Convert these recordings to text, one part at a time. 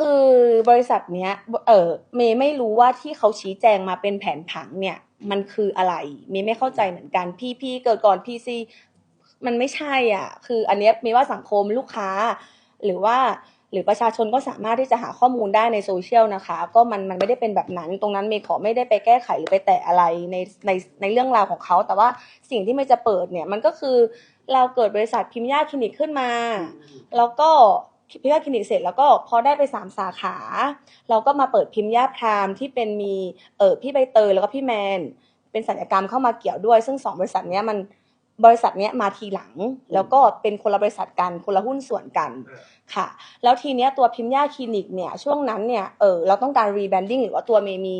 คือบริษัทเนี้ย เออเมย์ไม่รู้ว่าที่เขาชี้แจงมาเป็นแผนผังเนี่ย มันคืออะไร เมย์ไม่เข้าใจเหมือนกัน พี่พี่เกิดก่อนพี่ซีมันไม่ใช่อะ คืออันเนี้ยเมย์ว่าสังคมลูกค้า หรือว่าหรือประชาชนก็สามารถที่จะหาข้อมูลได้ในโซเชียลนะคะ ก็มันมันไม่ได้เป็นแบบนั้น ตรงนั้นเมย์ขอไม่ได้ไปแก้ไขหรือไปแตะอะไรในในในเรื่องราวของเขา แต่ว่าสิ่งที่เมย์จะเปิดเนี่ยมันก็คือเราเกิดบริษัทพิมพ์ยาคลินิกขึ้นมา แล้วก็ พิมพ์ยาคลินิกเสร็จแล้วก็พอได้ไปสามสาขา เราก็มาเปิดพิมพ์ยาพรามที่เป็นมีเออพี่ใบเตยแล้วก็พี่แมน เป็นสัญญกรรมเข้ามาเกี่ยวด้วย ซึ่งสองบริษัทเนี้ยมันบริษัทเนี้ยมาทีหลัง แล้วก็เป็นคนละบริษัทกันคนละหุ้นส่วนกันค่ะ แล้วทีเนี้ยตัวพิมพ์ย่าคลินิกเนี่ยช่วงนั้นเนี่ยเออเราต้องการรีแบรนดิ้งหรือว่าตัวเมย์มี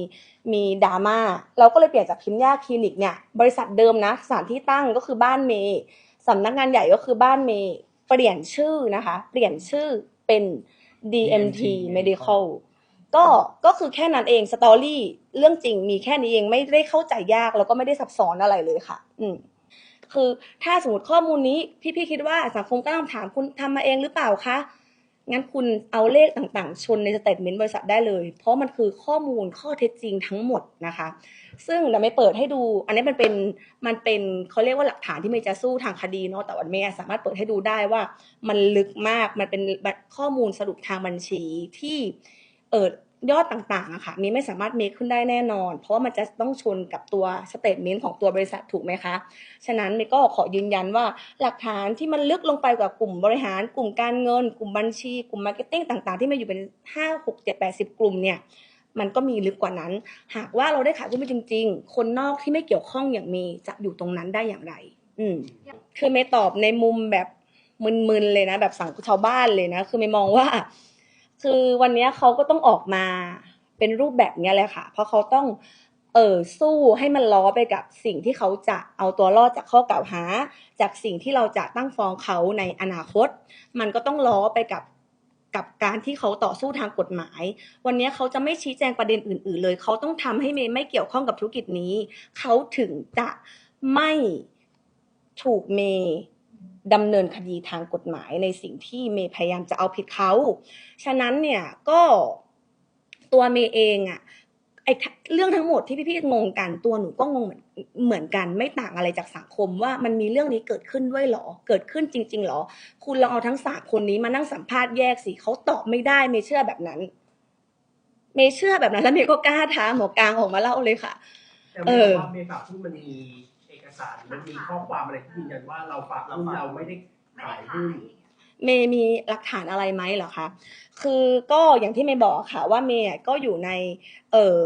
มีดราม่าเราก็เลยเปลี่ยนจากพิมพ์ย่าคลินิกเนี่ยบริษัทเดิมนะสถานที่ตั้งก็คือบ้านเมย์สำนักงานใหญ่ก็คือบ้านเมย์ เปลี่ยนชื่อนะคะ เปลี่ยนชื่อเป็น DMT Medical ก็ก็คือแค่นั้นเองสตอรี่เรื่องจริงมีแค่นี้เองไม่ได้เข้าใจยากแล้วก็ไม่ได้ซับซ้อนอะไรเลยค่ะ อืมคือถ้าสมมติข้อมูลนี้พี่ๆคิดว่าสังคมตั้งคำถามคุณทำมาเองหรือเปล่าคะ งั้นคุณเอาเลขต่างๆ ชนในสเตทเมนต์บริษัทได้เลย เพราะมันคือข้อมูลข้อเท็จจริงทั้งหมดนะคะ ซึ่งเดี๋ยวไม่เปิดให้ดู อันนี้มันเป็นมันเป็นเขาเรียกว่าหลักฐานที่เมย์จะสู้ทางคดีเนาะ แต่วันเมย์สามารถเปิดให้ดูได้ว่า มันลึกมาก มันเป็นข้อมูลสรุปทางบัญชีที่เออ ยอดต่างๆอะค่ะเมย์ไม่สามารถเมคขึ้นได้แน่นอน เพราะว่ามันจะต้องชนกับตัวสเตทเมนต์ของตัวบริษัทถูกไหมคะ ฉะนั้นเมก็ขอยืนยันว่าหลักฐานที่มันลึกลงไปกว่ากลุ่มบริหาร กลุ่มการเงิน กลุ่มบัญชี กลุ่มมาร์เก็ตติ้งต่างๆ ที่มาอยู่เป็นห้าหกเจ็ดแปดสิบกลุ่มเนี่ยมันก็มีลึกกว่านั้น หากว่าเราได้ขายหุ้นไปจริง ๆ คนนอกที่ไม่เกี่ยวข้องอย่างมีจะอยู่ตรงนั้นได้อย่างไร อืมคือเมตอบในมุมแบบมึนๆเลยนะ แบบสั่งชาวบ้านเลยนะ คือเมย์มองว่า คือวันนี้เขาก็ต้องออกมาเป็นรูปแบบนี้เลยค่ะ เพราะเขาต้องเออสู้ให้มันล้อไปกับสิ่งที่เขาจะเอาตัวรอดจากข้อกล่าวหา จากสิ่งที่เราจะตั้งฟ้องเขาในอนาคต มันก็ต้องล้อไปกับกับการที่เขาต่อสู้ทางกฎหมาย วันนี้เขาจะไม่ชี้แจงประเด็นอื่น ๆ เลย เขาต้องทำให้เมย์ไม่เกี่ยวข้องกับธุรกิจนี้ เขาถึงจะไม่ถูกเมย์ ดำเนินคดีทางกฎหมายในสิ่งที่เมย์พยายามจะเอาผิดเขา ฉะนั้นเนี่ยก็ตัวเมย์เองอะไอเรื่องทั้งหมดที่พี่ๆงงกันตัวหนูก็งงเหมือนเหมือนกันไม่ต่างอะไรจากสังคมว่ามันมีเรื่องนี้เกิดขึ้นด้วยเหรอ เกิดขึ้นจริงๆเหรอ คุณลองเอาทั้งสามคนนี้มานั่งสัมภาษณ์แยกสิเขาตอบไม่ได้เมย์เชื่อแบบนั้น เมย์เชื่อแบบนั้นแล้วเมย์ก็กล้าท้าหมอกลางออกมาเล่าเลยค่ะ แต่เอไม่อรู้ว่าเมย์ฝากหุ้นมันมี สารมันมีข้อความอะไรที่ยืนยันว่าเราฝากหุ้นเราไม่ได้ขายหุ้น เมย์มีหลักฐานอะไรไหมเหรอคะคือก็อย่างที่เมย์บอกค่ะว่าเมย์ก็อยู่ในเอ่อ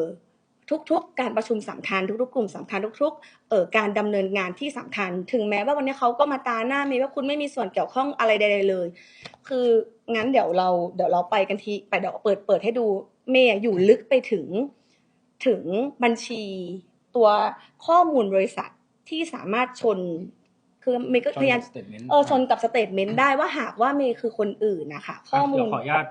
ทุกๆ การประชุมสำคัญทุกๆ กลุ่มสำคัญทุกๆเอ่อการดำเนินงานที่สำคัญ ถึงแม้ว่าวันนี้เขาก็มาตาหน้าเมย์ว่าคุณไม่มีส่วนเกี่ยวข้องอะไรใดๆเลย คืองั้นเดี๋ยวเราเดี๋ยวเราไปกันทีไปเดี๋ยวเปิดเปิดให้ดูเมย์อยู่ลึกไปถึงถึงบัญชีตัวข้อมูลบริษัท ที่สามารถชนคือเมย์ก็พยายามสเตทเมนต์เออชนกับสเตทเมนต์ได้ว่าหากว่าเมย์คือคนอื่นนะคะข้อมูลเดี๋ยวขออนุญาต